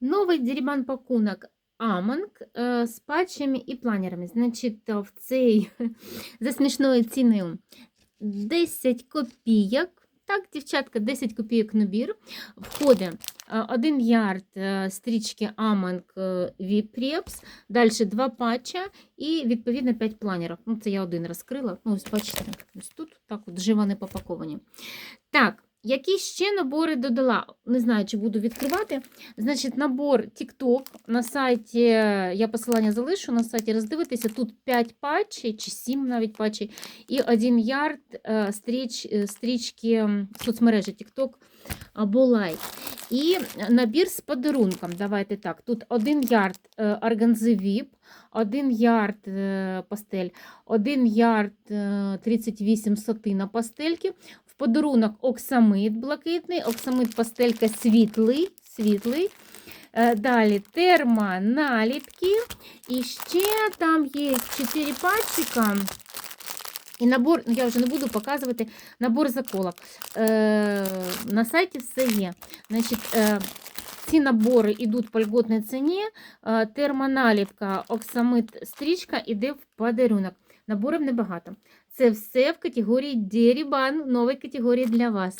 Новий дерибан пакунок Аманг е, з патчами і планерами. Значить, в цей за смішною ціною 10 копійок. Так, дівчатка, 10 копійок набір. Входить 1 ярд стрічки Аманг Віпрепс, далі 2 патча і відповідно 5 планерів. Ну, це я один розкрила. Ну, ось бачите, ось тут так от живо не попаковані. Так, які ще набори додала? Не знаю, чи буду відкривати. Значить, набор TikTok на сайті, я посилання залишу на сайті, роздивитися. Тут 5 патчей, чи 7 навіть патчей, і 1 ярд е, стріч, е, стрічки соцмережі TikTok або лайк. І набір з подарунком. Давайте так. Тут 1 ярд е, органзи VIP, 1 ярд е, пастель, 1 ярд е, 38 сотина пастельки. В подарунок оксамит блакитний, оксамит пастелька світлий. світлий. Е, Далі термоналіпки. І ще там є 4 патчика. І набор, ну я вже не буду показувати, набор заколок. Е, на сайті все є. Значить, е, ці набори йдуть по льготній ціні. Е, термоналівка, оксамит стрічка йде в подарунок. Наборів небагато. Це все в категорії Дерібан, нової категорії для вас.